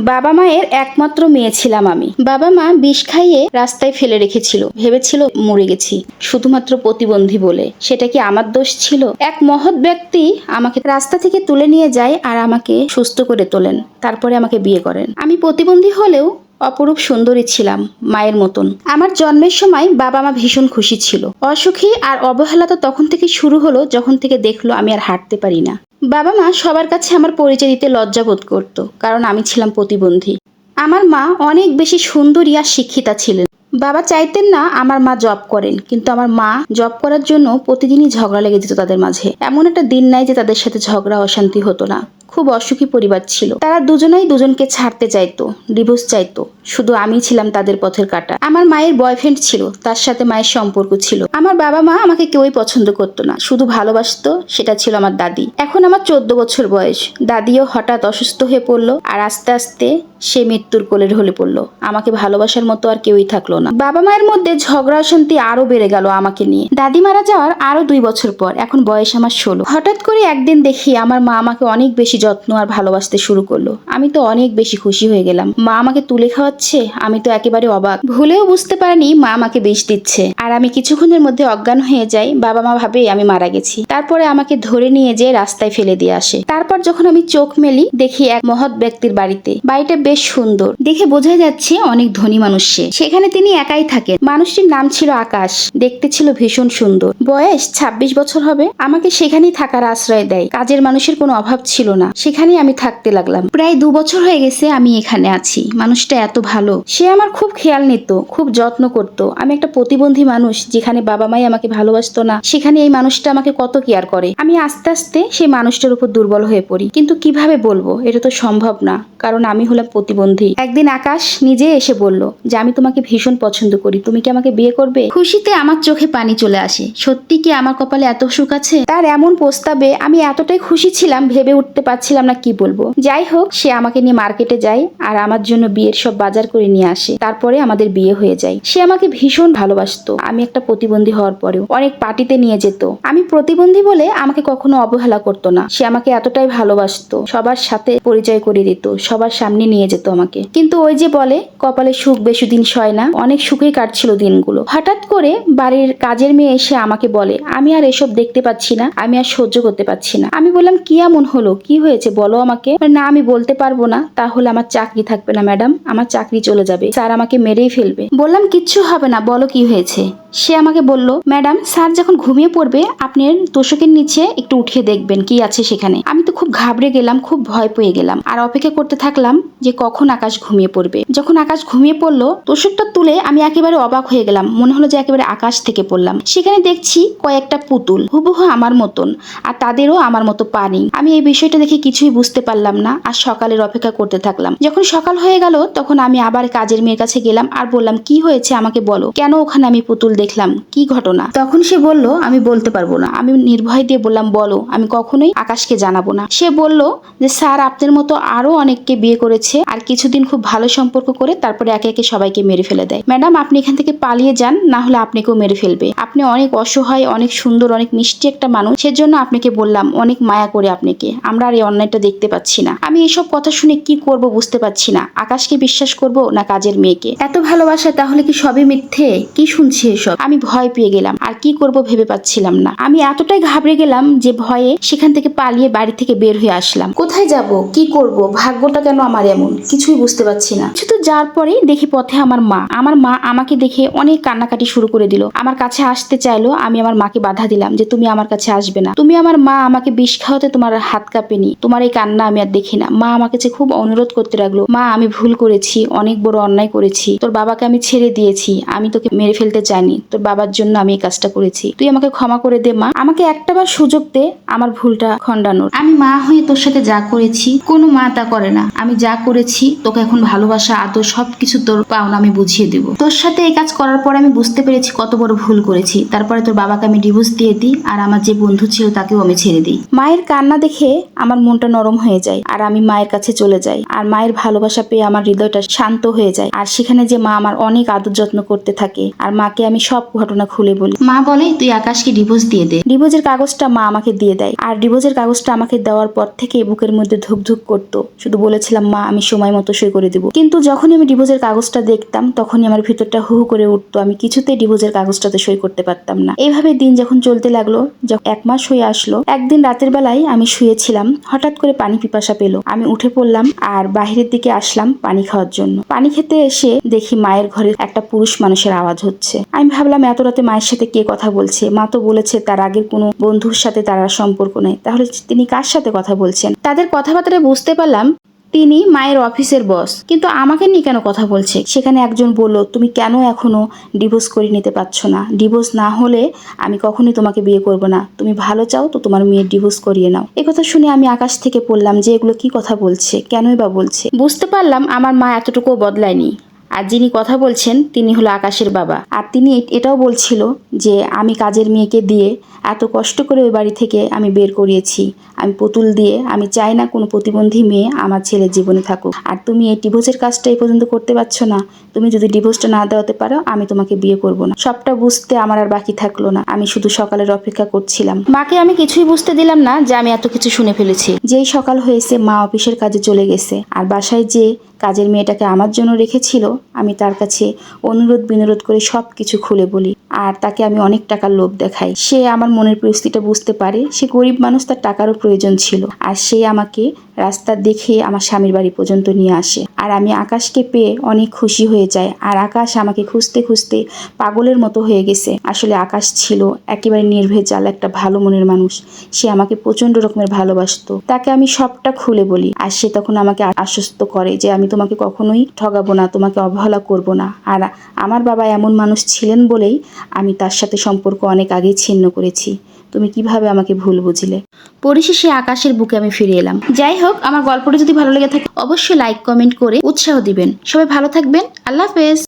বাবা মায়ের একমাত্র মেয়ে ছিলাম আমি। বাবা মা বিষ খাইয়ে রাস্তায় ফেলে রেখেছিল। ভেবেছিল মরে গেছি। শুধুমাত্র প্রতিবন্ধী বলে। সেটা কি আমার দোষ ছিল? এক মহৎ ব্যক্তি আমাকে রাস্তা থেকে তুলে নিয়ে যায় আর আমাকে সুস্থ করে তোলেন। তারপরে আমাকে বিয়ে করেন। আমি প্রতিবন্ধী হলেও অপরূপ সুন্দরী ছিলাম, মায়ের মতন। আমার জন্মের সময় বাবা মা ভীষণ খুশি ছিল। অসুখী আর অবহেলা তো তখন থেকে শুরু হলো, যখন থেকে দেখল আমি আর হাঁটতে পারি না। বাবা মা সবার কাছে আমার পরিচয় দিতে লজ্জা বোধ করতো, কারণ আমি ছিলাম প্রতিবন্ধী। আমার মা অনেক বেশি সুন্দরী আর শিক্ষিতা ছিলেন। বাবা চাইতেন না আমার মা জব করেন, কিন্তু আমার মা জব করার জন্য প্রতিদিনই ঝগড়া লেগে যেত তাদের মাঝে। এমন একটা দিন নাই যে তাদের সাথে ঝগড়া অশান্তি হতো না। খুব অসুখী পরিবার ছিল। তারা দুজনেই দুজনকে ছাড়তে চাইতো ডিভোর্স চাইতো। শুধু আমি ছিলাম তাদের পথের কাটা। আমার মায়ের বয়ফ্রেন্ড ছিল, তার সাথে মায়ের সম্পর্ক ছিল। আমার বাবা মা আমাকে কেউই পছন্দ করতো না। শুধু ভালোবাসতো, সেটা ছিল আমার দাদি। এখন আমার চোদ্দ বছর বয়স। দাদিও হঠাৎ অসুস্থ হয়ে পড়ল আর আস্তে আস্তে সে মৃত্যুর কোলে ঢলে পড়ল। আমাকে ভালোবাসার মতো আর কেউই থাকল না। বাবা মায়ের মধ্যে ঝগড়া অশান্তি আরও বেড়ে গেল আমাকে নিয়ে। দাদি মারা যাওয়ার আরও দুই বছর পর, এখন বয়স আমার ষোলো। হঠাৎ করে একদিন দেখি আমার মা আমাকে অনেক বেশি যত্ন আর ভালোবাসতে শুরু করল। আমি তো অনেক বেশি খুশি হয়ে গেলাম। মা আমাকে তুলে খাওয়াচ্ছে, আমি তো একেবারে অবাক। ভুলেও বুঝতে পারিনি মা আমাকে বিষ দিচ্ছে। আর আমি কিছুক্ষণের মধ্যে অজ্ঞান হয়ে যাই, বাবা মা ভাবে আমি মারা গেছি। তারপরে আমাকে ধরে নিয়ে যেয়ে রাস্তায় ফেলে দিয়ে আসে। তারপর যখন আমি চোখ মেলি, দেখি এক মহৎ ব্যক্তির বাড়িতে। বাড়িটা বেশ সুন্দর। দেখে বোঝা যাচ্ছে অনেক ধনী মানুষ সেখানে তিনি একাই থাকেন। মানুষটির নাম ছিল আকাশ। দেখতে ছিল ভীষণ সুন্দর। বয়স ২৬ বছর হবে। আমাকে সেখানেই থাকার আশ্রয় দেয়। কাজের মানুষের কোনো অভাব ছিল না। সেখানেই আমি থাকতে লাগলাম। প্রায় দু বছর হয়ে গেছে আমি এখানে আছি। মানুষটা এত ভালো। সে আমার খুব খেয়াল নিত, খুব যত্ন করত। আমি একটা প্রতিবন্ধী মানুষ, যেখানে বাবা মাই আমাকে ভালোবাসতো না, সেখানে এই মানুষটা আমাকে কত কেয়ার করে। আমি আস্তে আস্তে সেই মানুষটার উপর দুর্বল হয়ে পড়ি। কিন্তু কীভাবে বলব? এটা তো সম্ভব না, কারণ আমি হলাম প্রতিবন্ধী। একদিন আকাশ নিজে এসে বলল যে, আমি তোমাকে ভীষণ পছন্দ করি। তুমি কি আমাকে বিয়ে করবে? খুশিতে আমার চোখে পানি চলে আসে। সত্যি কি আমার কপালে এত সুখ আছে? তার এমন প্রস্তাবে আমি এতটাই খুশি ছিলাম, ভেবে উঠতে পারছিলাম না কি বলব। যাই হোক, সে আমাকে নিয়ে মার্কেটে যায় আর আমার জন্য বিয়ের সব বাজার করে নিয়ে আসে। তারপরে আমাদের বিয়ে হয়ে যায়। সে আমাকে ভীষণ ভালোবাসতো। আমি একটা প্রতিবন্ধী হওয়ার পরেও। অনেক পার্টিতে নিয়ে যেত। আমি প্রতিবন্ধী বলে আমাকে কখনো অবহেলা করতো না। সে আমাকে এতটাই ভালোবাসতো। সবার সাথে পরিচয় করে দিত। সবার সামনে নিয়ে যেত আমাকে। কিন্তু ওই যে বলে, কপালে সুখ বেশি দিন সয় না। অনেক সুখেই কাটছিল দিনগুলো। হঠাৎ করে বাড়ির কাজের মেয়ে এসে আমাকে বলে, আমি আর এসব দেখতে পাচ্ছি না। আমি আর সহ্য করতে পারছি না। আমি বললাম, কি এমন হলো? কি হয়েছে, বলো আমাকে। না, আমি বলতে পারব না। তাহলে আমার চাকরি থাকবে না, ম্যাডাম। আমার চাকরি চলে যাবে। স্যার আমাকে মেরেই ফেলবে। বললাম, কিচ্ছু হবে না, বলো কি হয়েছে। সে আমাকে বলল, ম্যাডাম, স্যার যখন ঘুমিয়ে পড়বে, আপনি তোষকের নিচে একটু উঠিয়ে দেখবেন কি আছে সেখানে। আমি তো খুব ঘাবড়ে গেলাম, খুব ভয় পেয়ে গেলাম। আর অপেক্ষা করতে থাকলাম যে কখন আকাশ ঘুমিয়ে পড়বে। যখন আকাশ ঘুমিয়ে পড়ল, তোষকটা তুলে আমি একেবারে অবাক হয়ে গেলাম। মনে হলো যে একেবারে আকাশ থেকে পড়লাম। সেখানে দেখছি কয়েকটা পুতুল, হুবহু আমার মতন। আর তাদেরও আমার মতো পানি আমি এই বিষয়টা দেখে কিছুই বুঝতে পারলাম না আর সকালের অপেক্ষা করতে থাকলাম। যখন সকাল হয়ে গেল, তখন আমি আবার কাজের মেয়ের কাছে গেলাম আর বললাম, কি হয়েছে আমাকে বলো। কেন ওখানে আমি পুতুল দেখলাম? কি ঘটনা? তখন সে বলল, আমি বলতে পারব না। আমি নির্ভয় দিয়ে বললাম, বলো, আমি কখনোই আকাশকে জানাব না। সে বলল যে, স্যার, আপনার মতো আরও অনেককে বিয়ে করেছে আর কিছুদিন খুব ভালো সম্পর্ক করে তারপরে একে একে সবাইকে মেরে ফেলে দেয়। ম্যাডাম, আপনি এখান থেকে পালিয়ে যান, না হলে আপনাকেও মেরে ফেলবে। আপনি অনেক অসহায়, অনেক সুন্দর, অনেক মিষ্টি একটা মানুষ। সেজন্য আপনাকে বললাম, অনেক মায়া করে আপনাকে। আমরা আর এই অন্যায়টা দেখতে পাচ্ছি না। আমি এসব কথা শুনে কি করব বুঝতে পারছি না। আকাশকে বিশ্বাস করব না কাজের মেয়েকে? এত ভালোবাসা তাহলে কি সবই মিথ্যে? কি শুনছি এসব? আমি ভয় পেয়ে গেলাম। আর কি করব ভেবে পাচ্ছিলাম না। আমি এতটাই ঘাবড়ে গেলাম যে ভয়ে সেখান থেকে পালিয়ে বাড়ি থেকে বের হয়ে আসলাম। কোথায় যাব? কি করব? ভাগ্যটা কেন আমার এমন? কিছুই বুঝতে পারছি না। শুধু যার পরেই দেখি পথে আমার মা। আমার মা আমাকে দেখে অনেক কান্নাকাটি শুরু করে দিল। আমার কাছে আসতে চাইলো, আমি আমার মাকে বাধা দিলাম যে তুমি আমার কাছে আসবে না। তুমি আমার মা আমাকে বিষ খাওয়াতে তোমার হাত কাঁপেনি। তোমার এই কান্না আমি আর দেখি না। মা আমাকে যে খুব অনুরোধ করতে লাগল, মা আমি ভুল করেছি, অনেক বড় অন্যায় করেছি। তোর বাবাকে আমি ছেড়ে দিয়েছি, আমি তোকে মেরে ফেলতে চাইনি তোর বাবার জন্য আমি এই কাজটা করেছি। তুই আমাকে ক্ষমা করে দে, মা। আমাকে একটাবার সুযোগ দে আমার ভুলটা খণ্ডানোর। আমি মা হয়ে তোর সাথে যা করেছি, কোনো মা তা করে না। আমি যা করেছি, তোকে এখন ভালোবাসা, আদর সবকিছু তোর পাওনা আমি বুঝিয়ে দেব। তোর সাথে এই কাজ করার পর আমি বুঝতে পেরেছি কত বড় ভুল করেছি। তারপরে তোর বাবাকে আমি ডিভোর্স দিয়ে দিই, আর আমার যে বন্ধু ছিল তাকেও আমি ছেড়ে দিই। মায়ের কান্না দেখে আমার মনটা নরম হয়ে যায় আর আমি মায়ের কাছে চলে যাই। আর মায়ের ভালোবাসা পেয়ে আমার হৃদয়টা শান্ত হয়ে যায়। আর সেখানে যে মা আমার অনেক আদর যত্ন করতে থাকে। আর মাকে আমি সব ঘটনা খুলে বলি। মা বলে তুই আকাশকে ডিভোর্স দিয়ে দে। ডিভোর্সের কাগজটা মা আমাকে দিয়ে দেয়। আর ডিভোর্সের কাগজটা আমাকে দেওয়ার পর থেকে বুকের মধ্যে ধুকধুক করতো। শুধু বলেছিলাম মা আমি সময় মতো সই করে দেবো। কিন্তু যখনই আমি ডিভোর্সের কাগজটা দেখতাম তখনই আমার ভিতরটা হু হু করে উঠতো। আমি কিছুতেই ডিভোর্সের কাগজটাতে সই করতে পারতাম না। এইভাবে দিন যখন চলতে লাগল যখন এক মাস হয়ে আসলো। একদিন রাতের বেলায় আমি শুয়েছিলাম। হঠাৎ করে পানি পিপাসা পেল। আমি উঠে পড়লাম আর বাহিরের দিকে আসলাম পানি খাওয়ার জন্য। পানি খেতে এসে দেখি মায়ের ঘরে একটা পুরুষ মানুষের আওয়াজ হচ্ছে। আমি ভাবলাম, এত রাতে মায়ের সাথে কে কথা বলছে? মা তো বলেছে তার আগের কোনো বন্ধুর সাথে তারা সম্পর্ক নেই। তাহলে তিনি কার সাথে কথা বলছেন? তাদের কথাবার্তায় বুঝতে পারলাম তিনি মায়ের অফিসের বস। কিন্তু আমাকে নিয়ে কেন কথা বলছে? সেখানে একজন বলল, তুমি কেন এখনও ডিভোর্স করে নিতে পারছ না? ডিভোর্স না হলে আমি কখনোই তোমাকে বিয়ে করব না। তুমি ভালো চাও তো তোমার মেয়ের ডিভোর্স করিয়ে নাও। কথা শুনে আমি আকাশ থেকে পড়লাম যে এগুলো কি কথা বলছে, কেনই বা বলছে। বুঝতে পারলাম আমার মা এতটুকুও বদলায়নি। আর যিনি কথা বলছেন, তিনি হলো আকাশের বাবা। আর তিনি এটাও বলছিল যে, আমি কাজের মেয়েকে দিয়ে এত কষ্ট করে ওই বাড়ি থেকে আমি বের করিয়েছি। আমি পুতুল দিয়ে, আমি চাই না কোনো প্রতিবন্ধী মেয়ে আমার ছেলের জীবনে থাকুক। আর তুমি এই ডিভোর্সের কাজটা এই পর্যন্ত করতে পারছ না। তুমি যদি ডিভোর্সটা না দেওয়াতে পারো, আমি তোমাকে বিয়ে করব না। সবটা বুঝতে আমার আর বাকি থাকল না। আমি শুধু সকালের অপেক্ষা করছিলাম। মাকে আমি কিছুই বুঝতে দিলাম না যে, আমি এত কিছু শুনে ফেলেছি। যেই সকাল হয়েছে, মা অফিসের কাজে চলে গেছে। আর বাসায় যে কাজের মেয়েটাকে আমার জন্য রেখেছিল আমি তার কাছে অনুরোধ বিনোরোধ করে সব কিছু খুলে বলি। আর তাকে আমি অনেক টাকার লোভ দেখাই। সে আমার মনের পরিস্থিতিটা বুঝতে পারে। সে গরিব মানুষ, তার টাকারও প্রয়োজন ছিল। আর সে আমাকে রাস্তা দেখে আমার স্বামীর বাড়ি পর্যন্ত নিয়ে আসে। আর আমি আকাশকে পেয়ে অনেক খুশি হয়ে যায় আর আকাশ আমাকে খুঁজতে খুঁজতে পাগলের মতো হয়ে গেছে। আসলে আকাশ ছিল একেবারে নির্ভেজাল একটা ভালো মনের মানুষ। সে আমাকে প্রচণ্ড রকমের ভালোবাসতো। তাকে আমি সবটা খুলে বলি। আর সে তখন আমাকে আশ্বস্ত করে যে আমি তোমাকে কখনোই ঠগাবো না, তোমাকে অবহেলা করব না। আর আমার বাবা এমন মানুষ ছিলেন বলেই আমি তার সাথে সম্পর্ক অনেক আগেই ছিন্ন করেছি। তুমি কীভাবে আমাকে ভুল বুঝলে? পরিশেষে আকাশের বুকে আমি ফিরে এলাম। যাই হোক, আমার গল্পটি যদি ভালো লেগে থাকে, অবশ্যই লাইক কমেন্ট করে উৎসাহ দিবেন। সবাই ভালো থাকবেন। আল্লাহ হাফেজ।